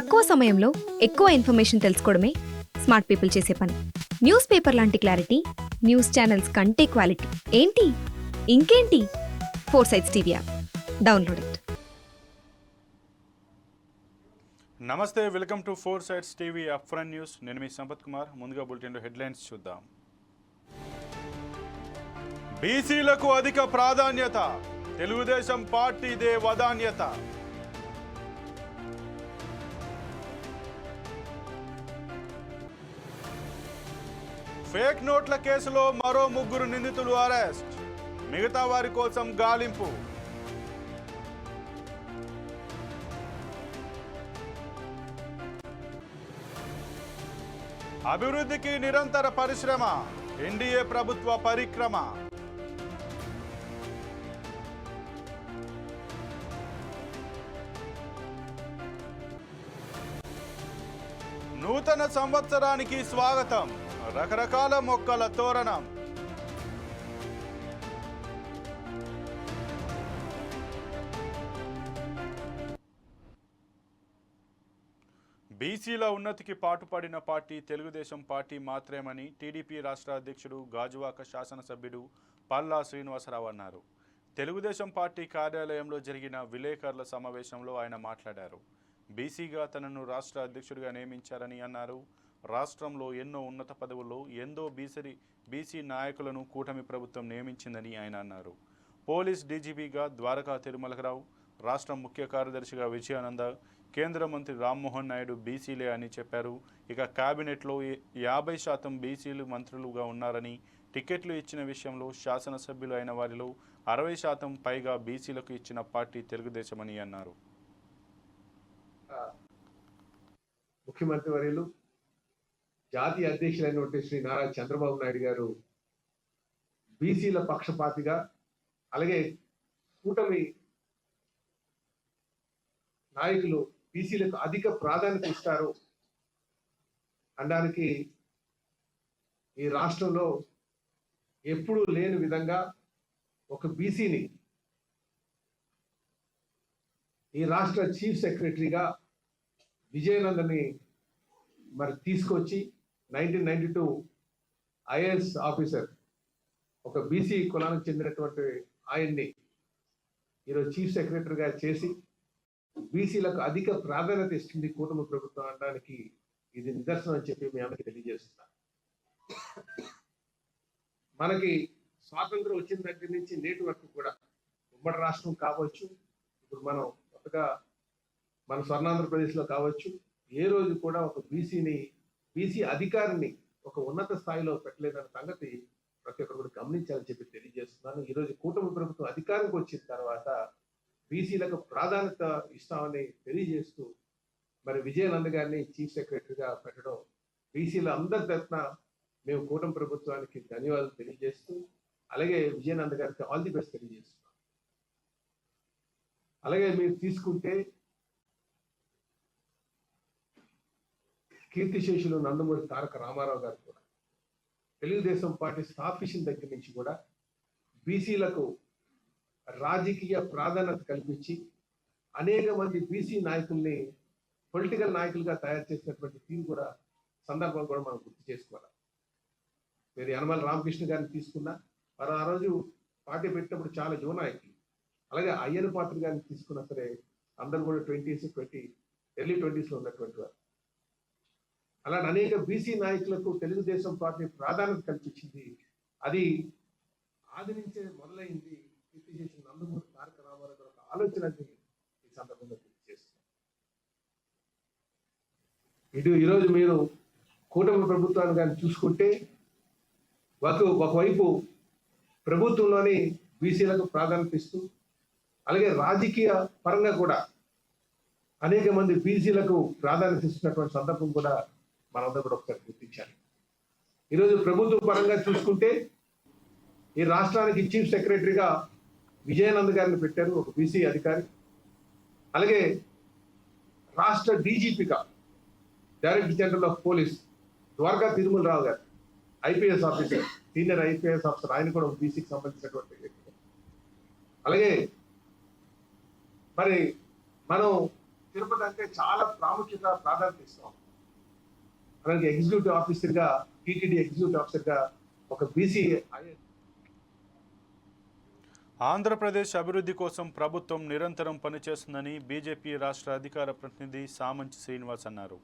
తక్కువ సమయంలో ఎక్కువ ఇన్ఫర్మేషన్ తెలుసుకోవడమే స్మార్ట్ పీపుల్ చేసే పని. న్యూస్ పేపర్ లాంటి క్లారిటీ న్యూస్ ఛానల్స్ కంటే క్వాలిటీ. ఏంటి? ఇంకేంటి? Four sides TV app. Download it. నమస్తే welcome to four sides TV అప్ఫ్రన్ news. నేను మీ సంపత్ కుమార్. ముందుగా బులెటిన్లో హెడ్లైన్స్ చూద్దాం. బీసీలకు అధిక ప్రాధాన్యత. తెలుగుదేశం పార్టీదే వదాన్యత ఫేక్ నోట్ల కేసులో మరో ముగ్గురు నిందితులు అరెస్ట్. మిగతా వారి కోసం గాలింపు. అభివృద్ధికి నిరంతర పరిశ్రమ ఎన్డీఏ ప్రభుత్వ పరిక్రమ. నూతన సంవత్సరానికి స్వాగతం. రకరకాల మొక్కల తోరణం. బీసీల ఉన్నతికి పాటుపడిన పార్టీ తెలుగుదేశం పార్టీ మాత్రమని టీడీపీ రాష్ట్ర అధ్యక్షుడు గాజువాక శాసనసభ్యుడు పల్లా శ్రీనివాసరావు అన్నారు. తెలుగుదేశం పార్టీ కార్యాలయంలో జరిగిన విలేకరుల సమావేశంలో ఆయన మాట్లాడారు. బీసీగా తనను రాష్ట్ర అధ్యక్షుడిగా నియమించారని అన్నారు. రాష్ట్రంలో ఎన్నో ఉన్నత పదవుల్లో ఎందో బీసీ బీసీ నాయకులను కూటమి ప్రభుత్వం నియమించిందని ఆయన అన్నారు. పోలీస్ డీజీపీగా ద్వారకా తిరుమలరావు రాష్ట్ర ముఖ్య కార్యదర్శిగా విజయానంద కేంద్ర మంత్రి రామ్మోహన్ నాయుడు బీసీలే అని చెప్పారు. ఇక కేబినెట్లో యాభై శాతం బీసీలు మంత్రులుగా ఉన్నారని టికెట్లు ఇచ్చిన విషయంలో శాసనసభ్యులు అయిన వారిలో అరవై శాతం పైగా బీసీలకు ఇచ్చిన పార్టీ తెలుగుదేశమని అన్నారు. ముఖ్యమంత్రి వర్యులు జాతీయ అధ్యక్షులైనటువంటి శ్రీ నారా చంద్రబాబు నాయుడు గారు బీసీల పక్షపాతిగా అలాగే కూటమి నాయకులు బీసీలకు అధిక ప్రాధాన్యత ఇస్తారు అనడానికి ఈ రాష్ట్రంలో ఎప్పుడూ లేని విధంగా ఒక బీసీని ఈ రాష్ట్ర చీఫ్ సెక్రటరీగా విజయనందని మరి తీసుకొచ్చి nineteen ninety two IAS officer ఒక బీసీ కులానికి చెందినటువంటి ఆయన్ని ఈరోజు చీఫ్ సెక్రటరీగా చేసి బీసీలకు అధిక ప్రాధాన్యత ఇస్తుంది కూటమి ప్రభుత్వం అనడానికి ఇది నిదర్శనం అని చెప్పి మీ ఆమెకి తెలియజేస్తున్నా. మనకి స్వాతంత్రం వచ్చిన దగ్గర నుంచి నేటి వరకు కూడా ఉమ్మడి రాష్ట్రం కావచ్చు ఇప్పుడు మనం కొత్తగా మన స్వర్ణాంధ్రప్రదేశ్లో కావచ్చు ఏ రోజు కూడా ఒక బీసీని బీసీ అధికారిని ఒక ఉన్నత స్థాయిలో పెట్టలేదన్న సంగతి ప్రతి ఒక్కరు కూడా గమనించాలని చెప్పి తెలియజేస్తున్నాను. ఈరోజు కూటమి ప్రభుత్వం అధికారంకి వచ్చిన తర్వాత బీసీలకు ప్రాధాన్యత ఇస్తామని తెలియజేస్తూ మరి విజయనంద గారిని చీఫ్ సెక్రటరీగా పెట్టడం బీసీల అందరి తరఫున మేము కూటమి ప్రభుత్వానికి ధన్యవాదాలు తెలియజేస్తూ అలాగే విజయనంద గారికి ఆల్ ది బెస్ట్ తెలియజేస్తున్నాం. అలాగే మీరు తీసుకుంటే కీర్తిశేషులు నందమూరి తారక రామారావు గారు కూడా. తెలుగుదేశం పార్టీ స్థాపించిన దగ్గర నుంచి కూడా బీసీలకు రాజకీయ ప్రాధాన్యత కల్పించి అనేక మంది బీసీ నాయకుల్ని పొలిటికల్ నాయకులుగా తయారు చేసినటువంటి తీరు కూడా సందర్భం కూడా మనం గుర్తు చేసుకోవాలి. మీరు యనమల రామకృష్ణ గారిని తీసుకున్నా. మరి ఆ రోజు పార్టీ పెట్టినప్పుడు చాలా యువ నాయకులు. అలాగే అయ్యన పాత్ర గారిని తీసుకున్నా సరే అందరూ కూడా ట్వంటీస్ ట్వంటీ ఎర్లీ ట్వంటీస్లో ఉన్నటువంటి వారు. అలా అనేక బీసీ నాయకులకు తెలుగుదేశం పార్టీ ప్రాధాన్యత కల్పించింది. అది ఆది నుంచే మొదలైంది కీర్తి చేసిన నందమూరి తారక రామారావు గారు ఒక ఆలోచనని ఈ సందర్భంగా గుర్తు ఇటు ఈరోజు మీరు కూటమి ప్రభుత్వాన్ని కానీ చూసుకుంటే ఒక ఒకవైపు ప్రభుత్వంలోని బీసీలకు ప్రాధాన్యత ఇస్తూ అలాగే రాజకీయ పరంగా కూడా అనేక మంది బీసీలకు ప్రాధాన్యత ఇస్తున్నటువంటి సందర్భం కూడా మనందరూ కూడా ఒకసారి గుర్తించాలి. ఈరోజు ప్రభుత్వ పరంగా చూసుకుంటే ఈ రాష్ట్రానికి చీఫ్ సెక్రటరీగా విజయానంద్ గారిని పెట్టారు ఒక బీసీ అధికారి. అలాగే రాష్ట్ర డీజీపీగా director general of police Dwaraka Tirumala Rao garu IPS officer senior IPS officer ఆయన కూడా ఒక బీసీకి సంబంధించినటువంటి వ్యక్తి. అలాగే మరి మనం తిరుపతి అంటే చాలా ప్రాముఖ్యత ప్రాధాన్యత ఇస్తాం. అలాగే ఎగ్జిక్యూటివ్ ఆఫీసర్గా టీటీడీ ఎగ్జిక్యూటివ్ ఆఫీసర్గా ఒక బీసీ ఆంధ్రప్రదేశ్ అభివృద్ధి కోసం ప్రభుత్వం నిరంతరం పనిచేస్తుందని బీజేపీ రాష్ట్ర అధికార ప్రతినిధి సామంచి శ్రీనివాస్ అన్నారు.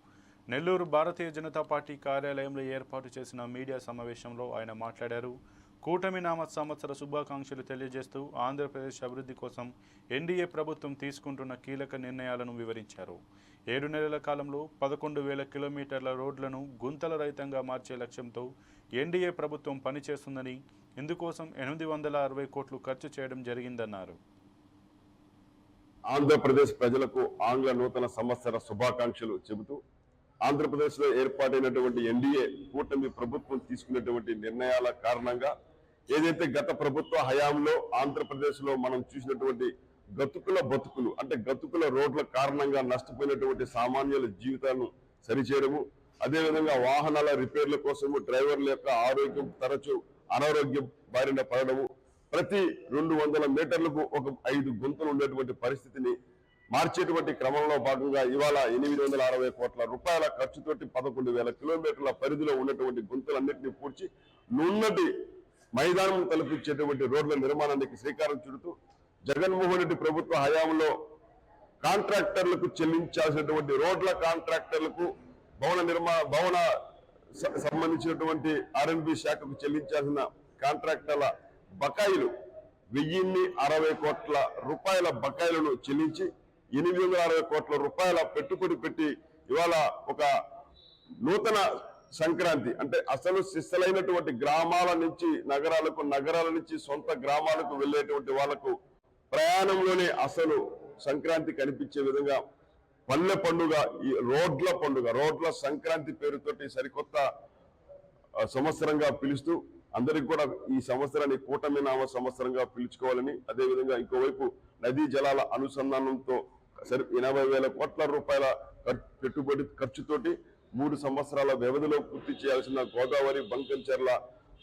నెల్లూరు భారతీయ జనతా పార్టీ కార్యాలయంలో ఏర్పాటు చేసిన మీడియా సమావేశంలో ఆయన మాట్లాడారు. కూటమి నామ సంవత్సర శుభాకాంక్షలు తెలియజేస్తూ ఆంధ్రప్రదేశ్ అభివృద్ధి కోసం ఎన్డీఏ ప్రభుత్వం తీసుకుంటున్న కీలక నిర్ణయాలను వివరించారు. ఏడు నెలల కాలంలో పదకొండు వేల కిలోమీటర్ల రోడ్లను గుంతల రహితంగా మార్చే లక్ష్యంతో ఎన్డీఏ ప్రభుత్వం పనిచేస్తుందని ఇందుకోసం ఎనిమిది వందల అరవై కోట్లు ఖర్చు చేయడం జరిగిందన్నారు. ఆంధ్రప్రదేశ్ ప్రజలకు ఆంగ్ల నూతన సంవత్సర శుభాకాంక్షలు చెబుతూ ఆంధ్రప్రదేశ్లో ఏర్పాటైనటువంటి ఎన్డీఏ కూటమి ప్రభుత్వం తీసుకున్నటువంటి నిర్ణయాల కారణంగా ఏదైతే గత ప్రభుత్వ హయాంలో ఆంధ్రప్రదేశ్లో మనం చూసినటువంటి గతుకుల బతుకులు అంటే గతుకుల రోడ్ల కారణంగా నష్టపోయినటువంటి సామాన్యుల జీవితాలను సరిచేయడము అదేవిధంగా వాహనాల రిపేర్ల కోసము డ్రైవర్ల యొక్క ఆరోగ్యం తరచు అనారోగ్యం బారిన పడడము ప్రతి రెండు వందల మీటర్లకు ఒక ఐదు గుంతలు ఉండేటువంటి పరిస్థితిని మార్చేటువంటి క్రమంలో భాగంగా ఇవాళ ఎనిమిది వందల అరవై కోట్ల రూపాయల ఖర్చుతోటి పదకొండు వేల కిలోమీటర్ల పరిధిలో ఉన్నటువంటి గుంతలన్నింటినీ పూడ్చి నున్నటి మైదానం తలపించేటువంటి రోడ్ల నిర్మాణానికి శ్రీకారం చుడుతూ జగన్మోహన్ రెడ్డి ప్రభుత్వ హయాంలో కాంట్రాక్టర్లకు చెల్లించాల్సినటువంటి రోడ్ల కాంట్రాక్టర్లకు భవన నిర్మాణ భవన సంబంధించినటువంటి ఆర్ఎన్బి శాఖకు చెల్లించాల్సిన కాంట్రాక్టర్ల బకాయిలు వెయ్యిన్ని అరవై కోట్ల రూపాయల బకాయిలను చెల్లించి ఎనిమిది వందల అరవై కోట్ల రూపాయల పెట్టుబడి పెట్టి ఇవాళ ఒక నూతన సంక్రాంతి అంటే అసలు శిస్థలైనటువంటి గ్రామాల నుంచి నగరాలకు నగరాల నుంచి సొంత గ్రామాలకు వెళ్ళేటువంటి వాళ్ళకు ప్రయాణంలోనే అసలు సంక్రాంతి కనిపించే విధంగా పల్లె పండుగ ఈ రోడ్ల పండుగ రోడ్ల సంక్రాంతి పేరుతోటి సరికొత్త సంవత్సరంగా పిలుస్తూ అందరికి కూడా ఈ సంవత్సరాన్ని కూటమి నామ సంవత్సరంగా పిలుచుకోవాలని అదేవిధంగా ఇంకోవైపు నదీ జలాల అనుసంధానంతో సరి ఎనభై వేల కోట్ల రూపాయల పెట్టుబడి ఖర్చుతోటి మూడు సంవత్సరాల వ్యవధిలో పూర్తి చేయాల్సిన గోదావరి బంకంచెర్ల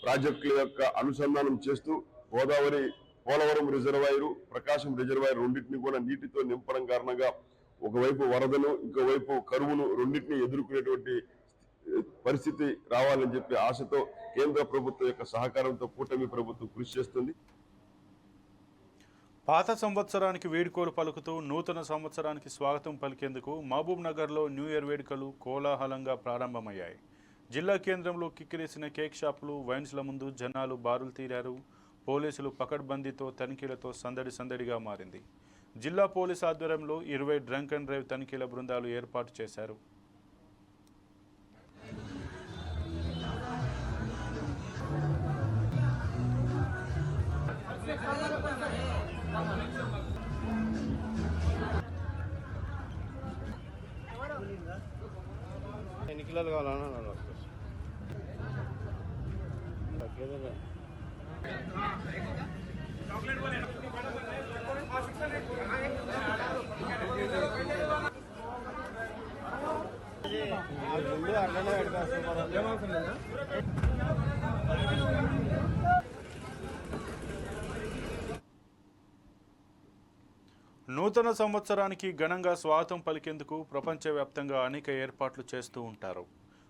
ప్రాజెక్టుల యొక్క అనుసంధానం చేస్తూ గోదావరి పోలవరం రిజర్వాయరు ప్రకాశం రిజర్వాయర్ రెండింటిని కూడా నీటితో నింపడం కారణంగా ఒకవైపు వరదను ఇంకోవైపు కరువును రెండింటిని ఎదుర్కొనేటువంటి పరిస్థితి రావాలని చెప్పి ఆశతో కేంద్ర ప్రభుత్వం యొక్క సహకారంతో కూటమి ప్రభుత్వం కృషి చేస్తుంది. పాత సంవత్సరానికి వేడుకోలు పలుకుతూ నూతన సంవత్సరానికి స్వాగతం పలికేందుకు మహబూబ్ నగర్లో న్యూ ఇయర్ వేడుకలు కోలాహలంగా ప్రారంభమయ్యాయి. జిల్లా కేంద్రంలో కిక్కిరేసిన కేక్ షాపులు వైన్స్ల ముందు జనాలు బారులు తీరారు. పోలీసులు పకడ్బందీతో తనిఖీలతో సందడి సందడిగా మారింది. జిల్లా పోలీస్ ఆధ్వర్యంలో ఇరవై డ్రంక్ అండ్ డ్రైవ్ తనిఖీల బృందాలు ఏర్పాటు చేశారు. ఎన్ని కిలోలు కావాలన్నా నాకు తగ్గేదేలే. అట్లనే పెడతారు నూతన సంవత్సరానికి ఘనంగా స్వాగతం పలికేందుకు ప్రపంచవ్యాప్తంగా అనేక ఏర్పాట్లు చేస్తూ ఉంటారు.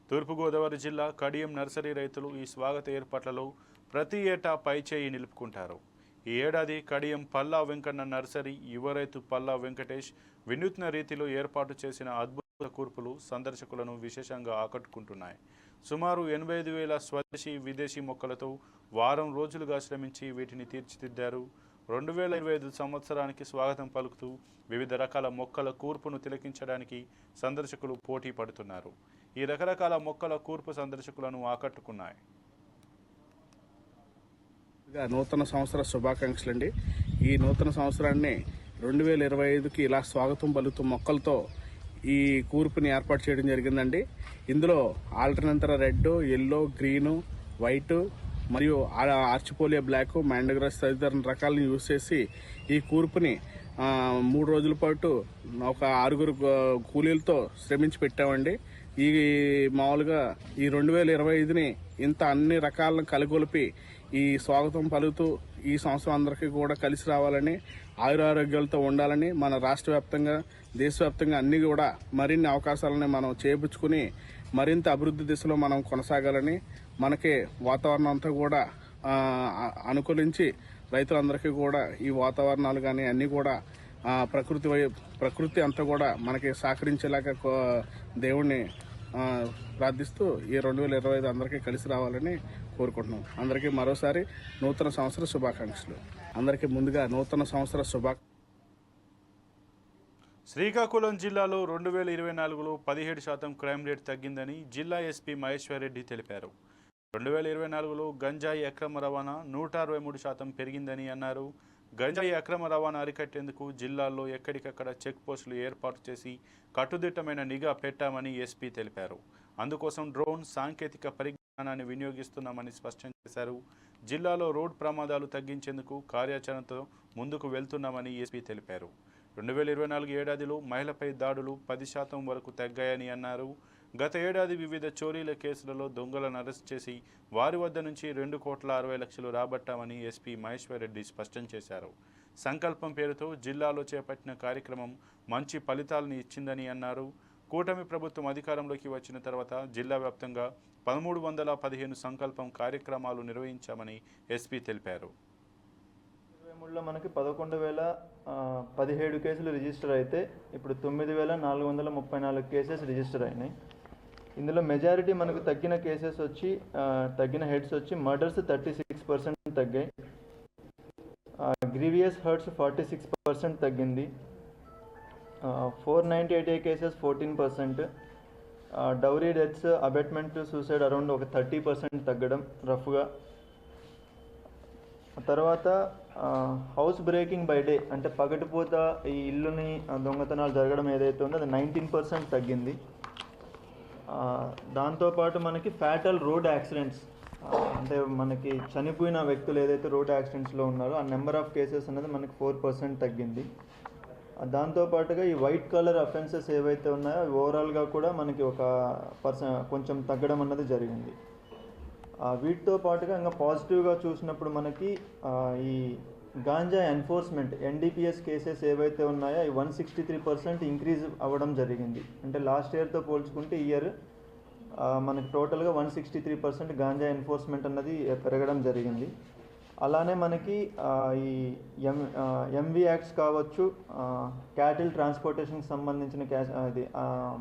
తూర్పుగోదావరి జిల్లా కడియం నర్సరీ రైతులు ఈ స్వాగత ఏర్పాట్లలో ప్రతి ఏటా పైచేయి నిలుపుకుంటారు. ఈ ఏడాది కడియం పల్లా వెంకన్న నర్సరీ యువ రైతు పల్లా వెంకటేష్ వినూత్న రీతిలో ఏర్పాటు చేసిన అద్భుత కూర్పులు సందర్శకులను విశేషంగా ఆకట్టుకుంటున్నాయి. సుమారు ఎనభై ఐదు వేల స్వదేశీ విదేశీ మొక్కలతో వారం రోజులుగా శ్రమించి వీటిని తీర్చిదిద్దారు రెండు వేల ఇరవై ఐదు సంవత్సరానికి స్వాగతం పలుకుతూ వివిధ రకాల మొక్కల కూర్పును తిలకించడానికి సందర్శకులు పోటీ పడుతున్నారు. ఈ రకరకాల మొక్కల కూర్పు సందర్శకులను ఆకట్టుకున్నాయి. నూతన సంవత్సర శుభాకాంక్షలు అండి. ఈ నూతన సంవత్సరాన్ని రెండు వేల ఇరవై ఐదుకి ఇలా స్వాగతం పలుకుతూ మొక్కలతో ఈ కూర్పుని ఏర్పాటు చేయడం జరిగిందండి. ఇందులో ఆల్టర్నేతర రెడ్ ఎల్లో గ్రీను వైటు మరియు ఆర్చిపోలియా బ్లాక్ మ్యాండగ్రాస్ తదితర రకాలను యూజ్ చేసి ఈ కూర్పుని మూడు రోజుల పాటు ఒక ఆరుగురు కూలీలతో శ్రమించి పెట్టామండి. ఈ మామూలుగా ఈ రెండు వేల ఇరవై ఐదుని ఇంత అన్ని రకాలను కలగొలిపి ఈ స్వాగతం పలుకుతూ ఈ సంవత్సరం అందరికీ కూడా కలిసి రావాలని ఆయురారోగ్యాలతో ఉండాలని మన రాష్ట్ర వ్యాప్తంగా దేశవ్యాప్తంగా అన్ని కూడా మరిన్ని అవకాశాలని మనం చేపించుకుని మరింత అభివృద్ధి దిశలో మనం కొనసాగాలని మనకి వాతావరణం అంతా కూడా అనుకూలించి రైతులందరికీ కూడా ఈ వాతావరణాలు కానీ అన్నీ కూడా ప్రకృతి వై ప్రకృతి అంతా కూడా మనకి సహకరించేలాగా దేవుణ్ణి ప్రార్థిస్తూ ఈ రెండు వేల ఇరవై ఐదు అందరికీ కలిసి రావాలని కోరుకుంటున్నాం. అందరికీ మరోసారి నూతన సంవత్సర శుభాకాంక్షలు. అందరికీ ముందుగా నూతన సంవత్సర శుభా శ్రీకాకుళం జిల్లాలో రెండు వేల ఇరవై నాలుగులో పదిహేడు శాతం క్రైమ్ రేట్ తగ్గిందని జిల్లా ఎస్పీ మహేశ్వరరెడ్డి తెలిపారు. రెండు వేల ఇరవై నాలుగులో గంజాయి అక్రమ రవాణా నూట అరవై మూడు శాతం పెరిగిందని అన్నారు. గంజాయి అక్రమ రవాణా అరికట్టేందుకు జిల్లాల్లో ఎక్కడికక్కడ చెక్ పోస్టులు ఏర్పాటు చేసి కట్టుదిట్టమైన నిఘా పెట్టామని ఎస్పీ తెలిపారు. అందుకోసం డ్రోన్ సాంకేతిక పరిజ్ఞానాన్ని వినియోగిస్తున్నామని స్పష్టం చేశారు. జిల్లాలో రోడ్ ప్రమాదాలు తగ్గించేందుకు కార్యాచరణతో ముందుకు వెళ్తున్నామని ఎస్పీ తెలిపారు. రెండు వేల ఇరవై నాలుగు ఏడాదిలో మహిళపై దాడులు పది శాతం వరకు తగ్గాయని అన్నారు. గత ఏడాది వివిధ చోరీల కేసులలో దొంగలను అరెస్ట్ చేసి వారి వద్ద నుంచి రెండు కోట్ల అరవై లక్షలు రాబట్టామని ఎస్పీ మహేశ్వర్ రెడ్డి స్పష్టం చేశారు. సంకల్పం పేరుతో జిల్లాలో చేపట్టిన కార్యక్రమం మంచి ఫలితాలను ఇచ్చిందని అన్నారు. కూటమి ప్రభుత్వం అధికారంలోకి వచ్చిన తర్వాత జిల్లా వ్యాప్తంగా పదమూడు వందల పదిహేను సంకల్పం కార్యక్రమాలు నిర్వహించామని ఎస్పీ తెలిపారు. ఇరవై మూడులో మనకి పదకొండు వేల పదిహేడు కేసులు రిజిస్టర్ అయితే ఇప్పుడు తొమ్మిది వేల నాలుగు వందల ముప్పై నాలుగు కేసెస్ రిజిస్టర్ అయినాయి. ఇందులో మెజారిటీ మనకు తగ్గిన కేసెస్ వచ్చి తగ్గిన హెడ్స్ వచ్చి మర్డర్స్ థర్టీ సిక్స్ పర్సెంట్ తగ్గాయి. Grievous hurts forty six percent తగ్గింది. Four ninety eight A cases fourteen percent. Dowry deaths abetment suicide around ఒక థర్టీ పర్సెంట్ తగ్గడం రఫ్గా. తర్వాత హౌస్ బ్రేకింగ్ బై డే అంటే పగటిపూత ఈ ఇల్లుని దొంగతనాలు జరగడం ఏదైతే ఉందో అది నైన్టీన్ పర్సెంట్ తగ్గింది. దాంతోపాటు మనకి ఫ్యాటల్ రోడ్ యాక్సిడెంట్స్ అంటే మనకి చనిపోయిన వ్యక్తులు ఏదైతే రోడ్ యాక్సిడెంట్స్లో ఉన్నారో ఆ నెంబర్ ఆఫ్ కేసెస్ అనేది మనకి ఫోర్ పర్సెంట్ తగ్గింది. దాంతోపాటుగా ఈ వైట్ కలర్ అఫెన్సెస్ ఏవైతే ఉన్నాయో అవి ఓవరాల్గా కూడా మనకి ఒక పర్సన్ కొంచెం తగ్గడం అన్నది జరిగింది. వీటితో పాటుగా ఇంకా పాజిటివ్గా చూసినప్పుడు మనకి ఈ గాంజా ఎన్ఫోర్స్మెంట్ ఎన్డీపీఎస్ కేసెస్ ఏవైతే ఉన్నాయో అవి one sixty three percent increase అవ్వడం జరిగింది. అంటే లాస్ట్ ఇయర్తో పోల్చుకుంటే ఇయర్ మనకి టోటల్గా one sixty three percent ganja enforcement అన్నది పెరగడం జరిగింది. అలానే మనకి ఈ ఎం ఎంవి యాక్ట్స్ కావచ్చు క్యాటిల్ ట్రాన్స్పోర్టేషన్కి సంబంధించిన క్యాష్ అది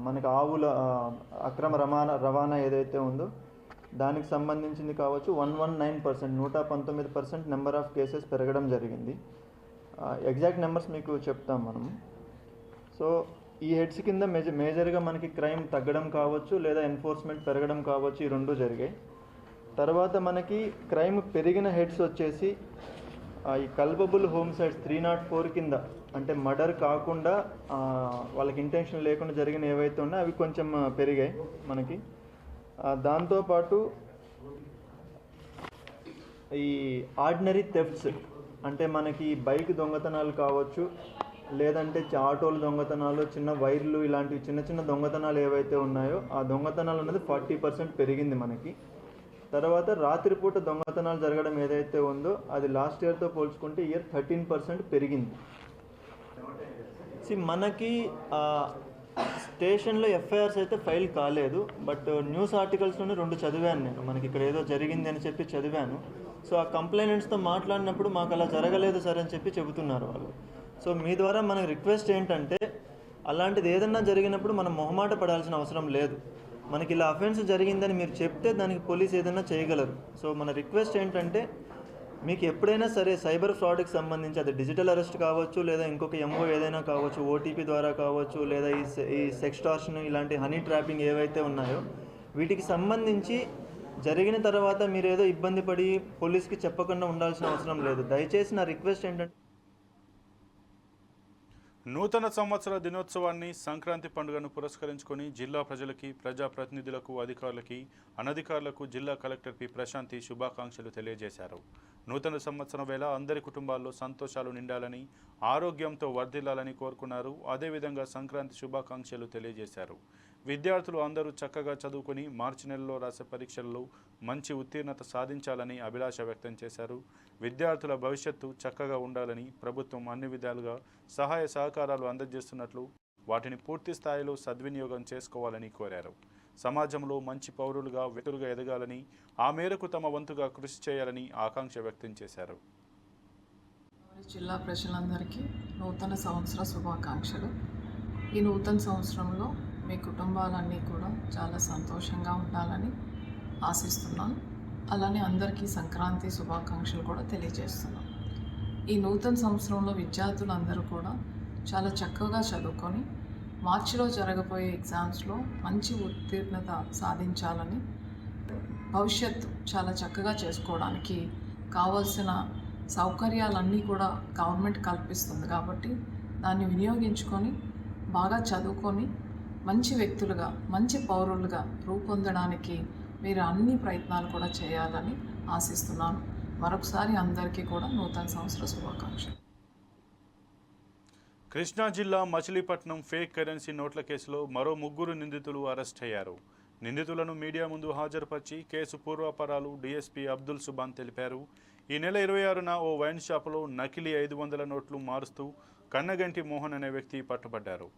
మనకి ఆవుల అక్రమ రవాణా రవాణా ఏదైతే ఉందో దానికి సంబంధించింది కావచ్చు వన్ వన్ నైన్ పర్సెంట్ నూట పంతొమ్మిది పర్సెంట్ నెంబర్ ఆఫ్ కేసెస్ పెరగడం జరిగింది. ఎగ్జాక్ట్ నెంబర్స్ మీకు చెప్తాం మనం. సో ఈ హెడ్స్ కింద మేజ మేజర్గా మనకి క్రైమ్ తగ్గడం కావచ్చు లేదా ఎన్ఫోర్స్మెంట్ పెరగడం కావచ్చు ఈ రెండు జరిగాయి. తర్వాత మనకి క్రైమ్ పెరిగిన హెడ్స్ వచ్చేసి ఈ culpable homicides three not four కింద అంటే మర్డర్ కాకుండా వాళ్ళకి ఇంటెన్షన్ లేకుండా జరిగిన ఏవైతే ఉన్నాయో అవి కొంచెం పెరిగాయి మనకి. దాంతోపాటు ఈ ఆర్డినరీ థెఫ్ట్స్ అంటే మనకి బైక్ దొంగతనాలు కావచ్చు లేదంటే ఆటోలు దొంగతనాలు చిన్న వైర్లు ఇలాంటివి చిన్న చిన్న దొంగతనాలు ఏవైతే ఉన్నాయో ఆ దొంగతనాలు అనేది ఫార్టీ పర్సెంట్ పెరిగింది మనకి. తర్వాత రాత్రిపూట దొంగతనాలు జరగడం ఏదైతే ఉందో అది లాస్ట్ ఇయర్తో పోల్చుకుంటే ఇయర్ థర్టీన్ పర్సెంట్ పెరిగింది. సి మనకి స్టేషన్లో ఎఫ్ఐఆర్స్ అయితే ఫైల్ కాలేదు బట్ న్యూస్ ఆర్టికల్స్లోనే రెండు చదివాను నేను. మనకి ఇక్కడ ఏదో జరిగింది అని చెప్పి చదివాను. సో ఆ కంప్లైనెంట్స్తో మాట్లాడినప్పుడు మాకు అలా జరగలేదు సార్ అని చెప్పి చెబుతున్నారు వాళ్ళు. సో మీ ద్వారా మనకి రిక్వెస్ట్ ఏంటంటే అలాంటిది ఏదన్నా జరిగినప్పుడు మనం మొహమాట పడాల్సిన అవసరం లేదు. మనకి ఇలా అఫెన్స్ జరిగిందని మీరు చెప్తే దానికి పోలీస్ ఏదైనా చేయగలరు. సో మన రిక్వెస్ట్ ఏంటంటే మీకు ఎప్పుడైనా సరే సైబర్ ఫ్రాడ్కి సంబంధించి అది డిజిటల్ అరెస్ట్ కావచ్చు లేదా ఇంకొక ఎంఓ ఏదైనా కావచ్చు ఓటీపీ ద్వారా కావచ్చు లేదా ఈ సె- ఈ సెక్స్టార్షన్ ఇలాంటి హనీ ట్రాపింగ్ ఏవైతే ఉన్నాయో వీటికి సంబంధించి జరిగిన తర్వాత మీరు ఏదో ఇబ్బంది పడి పోలీస్కి చెప్పకుండా ఉండాల్సిన అవసరం లేదు. దయచేసి నా రిక్వెస్ట్ ఏంటంటే నూతన సంవత్సర దినోత్సవాన్ని సంక్రాంతి పండుగను పురస్కరించుకొని జిల్లా ప్రజలకి ప్రజాప్రతినిధులకు అధికారులకి అనధికారులకు జిల్లా కలెక్టర్ పి. ప్రశాంతి శుభాకాంక్షలు తెలియజేశారు. నూతన సంవత్సరం వేళ అందరి కుటుంబాల్లో సంతోషాలు నిండాలని ఆరోగ్యంతో వర్ధిల్లాలని కోరుకున్నారు. అదేవిధంగా సంక్రాంతి శుభాకాంక్షలు తెలియజేశారు. విద్యార్థులు అందరూ చక్కగా చదువుకుని మార్చి నెలలో రాసే పరీక్షల్లో మంచి ఉత్తీర్ణత సాధించాలని అభిలాష వ్యక్తం చేశారు. విద్యార్థుల భవిష్యత్తు చక్కగా ఉండాలని ప్రభుత్వం అన్ని విధాలుగా సహాయ సహకారాలు అందజేస్తున్నట్లు వాటిని పూర్తి స్థాయిలో సద్వినియోగం చేసుకోవాలని కోరారు. సమాజంలో మంచి పౌరులుగా వ్యక్తులుగా ఎదగాలని ఆ మేరకు తమ వంతుగా కృషి చేయాలని ఆకాంక్ష వ్యక్తం చేశారు. జిల్లా ప్రజలందరికీ నూతన సంవత్సర శుభాకాంక్షలు. ఈ నూతన సంవత్సరంలో మీ కుటుంబాలన్నీ కూడా చాలా సంతోషంగా ఉండాలని ఆశిస్తున్నాను. అలానే అందరికీ సంక్రాంతి శుభాకాంక్షలు కూడా తెలియజేస్తున్నాను. ఈ నూతన సంవత్సరంలో విద్యార్థులందరూ కూడా చాలా చక్కగా చదువుకొని మార్చిలో జరగబోయే ఎగ్జామ్స్లో మంచి ఉత్తీర్ణత సాధించాలని భవిష్యత్తు చాలా చక్కగా చేసుకోవడానికి కావాల్సిన సౌకర్యాలన్నీ కూడా గవర్నమెంట్ కల్పిస్తుంది కాబట్టి దాన్ని వినియోగించుకొని బాగా చదువుకొని మంచి వ్యక్తులుగా మంచి పౌరులుగా రూపొందడానికి మీరు అన్ని ప్రయత్నాలు కూడా చేయాలని ఆశిస్తున్నాను. మరొకసారి అందరికీ కూడా నూతన సంవత్సర శుభాకాంక్షలు. కృష్ణా జిల్లా మచిలీపట్నం ఫేక్ కరెన్సీ నోట్ల కేసులో మరో ముగ్గురు నిందితులు అరెస్ట్ అయ్యారు. నిందితులను మీడియా ముందు హాజరుపరిచి కేసు పూర్వాపరాలు డీఎస్పీ అబ్దుల్ సుబాన్ తెలిపారు. ఈ నెల ఇరవై ఆరున ఓ వైన్ షాపులో నకిలీ ఐదు వందల నోట్లు మారుస్తూ కన్నగంటి మోహన్ అనే వ్యక్తి పట్టుబడ్డారు.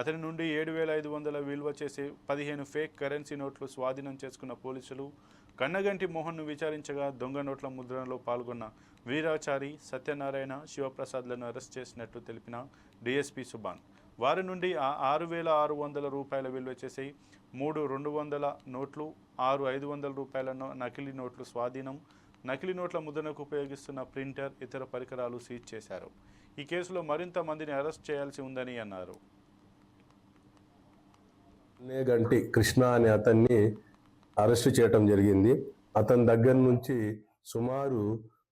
అతని నుండి ఏడు వేల ఐదు వందల విలువ చేసే పదిహేను ఫేక్ కరెన్సీ నోట్లు స్వాధీనం చేసుకున్న పోలీసులు కన్నగంటి మోహన్ను విచారించగా దొంగ నోట్ల ముద్రణలో పాల్గొన్న వీరాచారి సత్యనారాయణ శివప్రసాద్లను అరెస్ట్ చేసినట్టు తెలిపిన డీఎస్పీ సుబాన్ వారి నుండి ఆ ఆరు వేల ఆరు వందల రూపాయల విలువ చేసి మూడు రెండు వందల నోట్లు ఆరు ఐదు వందల రూపాయల నకిలీ నోట్లు స్వాధీనం నకిలీ నోట్ల ముద్రణకు ఉపయోగిస్తున్న ప్రింటర్ ఇతర పరికరాలు సీజ్ చేశారు. ఈ కేసులో మరింత మందిని అరెస్ట్ చేయాల్సి ఉందని అన్నారు. గంటి కృష్ణ అనే అతన్ని అరెస్ట్ చేయటం జరిగింది. అతని దగ్గర నుంచి సుమారు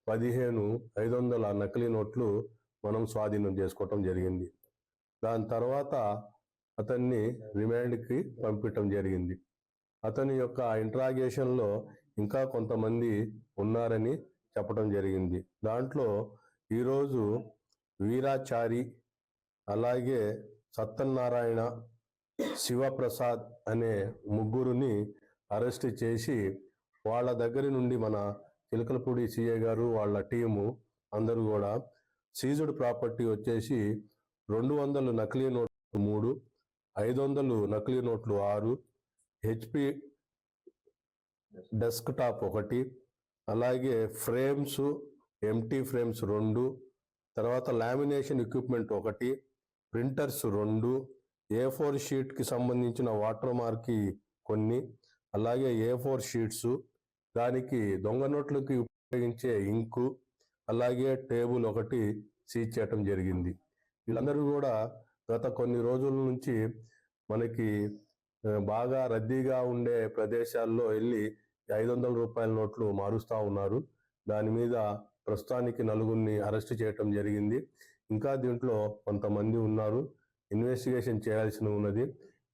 పదిహేను ఐదు వందల నకిలీ నోట్లు మనం స్వాధీనం చేసుకోవటం జరిగింది. దాని తర్వాత అతన్ని రిమాండ్కి పంపించటం జరిగింది. అతని యొక్క ఇంట్రాగేషన్లో ఇంకా కొంతమంది ఉన్నారని చెప్పడం జరిగింది. దాంట్లో ఈరోజు వీరాచారి అలాగే సత్యనారాయణ శివప్రసాద్ అనే ముగ్గురుని అరెస్ట్ చేసి వాళ్ళ దగ్గర నుండి మన చిలకలపూడి సిఏ గారు వాళ్ళ టీము అందరూ కూడా సీజుడ్ ప్రాపర్టీ వచ్చేసి రెండు వందలు నకిలీ నోట్లు మూడు ఐదు వందలు నకిలీ నోట్లు ఆరు హెచ్పి డెస్క్ టాప్ ఒకటి అలాగే ఫ్రేమ్స్ ఎంటీ ఫ్రేమ్స్ రెండు తర్వాత లామినేషన్ ఎక్విప్మెంట్ ఒకటి ప్రింటర్స్ రెండు ఏ ఫోర్ షీట్కి సంబంధించిన వాటర్ మార్కి కొన్ని అలాగే ఏ ఫోర్ షీట్స్ దానికి దొంగ నోట్లకి ఉపయోగించే ఇంకు అలాగే టేబుల్ ఒకటి సీజ్ చేయటం జరిగింది. వీళ్ళందరూ కూడా గత కొన్ని రోజుల నుంచి మనకి బాగా రద్దీగా ఉండే ప్రదేశాల్లో వెళ్ళి ఐదు వందల రూపాయల నోట్లు మారుస్తూ ఉన్నారు. దాని మీద ప్రస్తుతానికి నలుగురిని అరెస్ట్ చేయటం జరిగింది. ఇంకా దీంట్లో కొంతమంది ఉన్నారు. ఇన్వెస్టిగేషన్ చేయాల్సి ఉన్నది.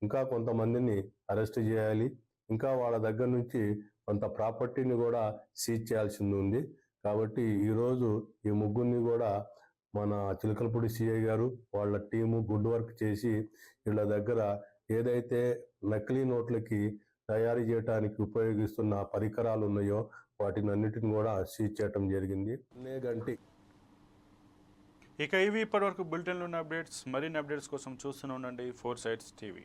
ఇంకా కొంతమందిని అరెస్ట్ చేయాలి. ఇంకా వాళ్ళ దగ్గర నుంచి కొంత ప్రాపర్టీని కూడా సీజ్ చేయాల్సింది ఉంది. కాబట్టి ఈరోజు ఈ ముగ్గురిని కూడా మన చిలకలపూడి సిఐ గారు వాళ్ళ టీము గుడ్ వర్క్ చేసి వీళ్ళ దగ్గర ఏదైతే నకిలీ నోట్లకి తయారు చేయడానికి ఉపయోగిస్తున్న పరికరాలు ఉన్నాయో వాటిని అన్నిటిని కూడా సీజ్ చేయటం జరిగింది. గంటి. ఇక ఇవి ఇప్పటివరకు బులెటిన్లు ఉన్న అప్డేట్స్ మరిన్ని అప్డేట్స్ కోసం చూస్తూనే ఉండండి ఫోర్ సైడ్స్ టీవీ.